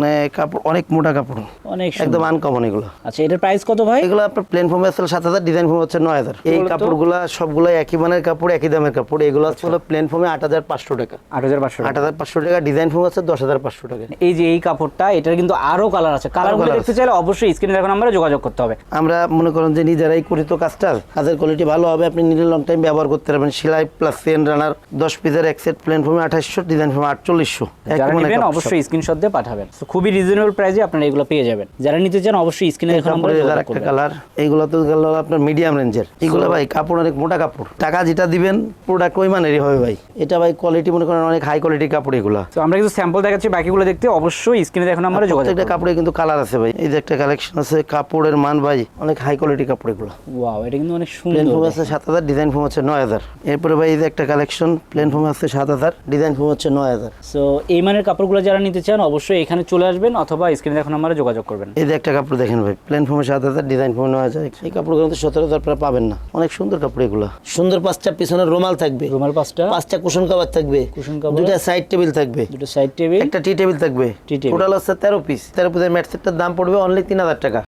মানে কাপড় অনেক মোটা কাপড়। অনেক একদম আনকমন এগুলো। আচ্ছা এটার প্রাইস কত ভাই? এগুলো আপনার প্লেন ফর্মে আসলে সাত হাজার ডিজাইন ফর্ম হচ্ছে নয় হাজার। এই। কাপড়গুলো সবগুলো একই মানের কাপড় একই দামের কাপড়। এগুলো হলো প্লেন ফর্মে আট হাজার পাঁচশো টাকা। আট হাজার পাঁচশো আট হাজার পাঁচশো টাকা ডিজাইন ফর্ম হচ্ছে দশ হাজার পাঁচশো টাকা। এই যে এই কাপড়টা এটার কিন্তু আরও কালার আছে। কালারগুলো দেখতে চাইলে অবশ্যই স্ক্রিনে দেখুন আমরা যোগাযোগ করতে হবে। আমরা মনে করেন যে নিজেরাই করি তো কাজটা। কাজের কোয়ালিটি ভালো হবে আপনি নিজে লং টাইম ব্যবহার করতে পারবেন। সেলাই প্লাস চেন রানার দশ পিসের এক সেট প্লেন ফর্মে আঠাশশো ডিজাইন ফর্মে আটচল্লিশশো। অবশ্যই স্ক্রিনশট দিয়ে পাঠাবেন। খুবই রিজনেবল প্রাইসে আপনারা এগুলো পেয়ে যাবেন। যারা নিতে চান অবশ্যই স্ক্রিনে কাপড়ের যোগাযোগ একটা কালার এইগুলো তো গেল আপনার মিডিয়াম রেঞ্জের এগুলো ভাই কাপড় অনেক মোটা কাপড়। টাকা যেটা দিবেন প্রোডাক্ট ওই মানেরই হবে ভাই। এটা ভাই কোয়ালিটি মনে করেন অনেক হাই কোয়ালিটির কাপড় এগুলো। তো আমরা কিছু স্যাম্পল দেখাচ্ছি বাকিগুলো দেখতে অবশ্যই স্ক্রিনে দেখুন আমরা যোগাযোগ প্রত্যেকটা কাপড়ে কিন্তু কালার আছে ভাই। এই যে একটা কালেকশন আছে কাপড়ের মান ভাই অনেক হাই কোয়ালিটি কাপড় এগুলো। ওয়াও এটা কিন্তু অনেক সুন্দর প্লেন ফোম আছে সাত হাজার ডিজাইন ফোম হচ্ছে নয় হাজার। এরপরে ভাই এই যে একটা কালেকশন প্লেন ফোম আছে সাত হাজার ডিজাইন ফোম হচ্ছে নয় হাজার। সো এই মানের কাপড়গুলো যারা নিতে চান অবশ্যই এখানে চলে আসবেন অথবা স্ক্রিনে দেখুন আমরা যোগাযোগ করবেন। এই যে একটা কাপড় দেখেন ভাই প্লেন ফর্মে সাত হাজার ডিজাইন ফর্মে নয় যায়। এই কাপড়গুলো তো সতেরো হাজার আপনারা পাবেন না। অনেক সুন্দর কাপড় এগুলো। সুন্দর পাঁচটা পিছনে রুমাল থাকবে। রুমাল পাঁচটা। পাঁচটা কুশন কাভার থাকবে। কুশন কাভার দুটা সাইড টেবিল থাকবে। দুটো সাইড টেবিল একটা টি টেবিল থাকবে। টি টেবিল টোটাল হচ্ছে তেরো পিস তেরো পিসের ম্যাট সেটটার দাম পড়বে অনলি তিন হাজার টাকা।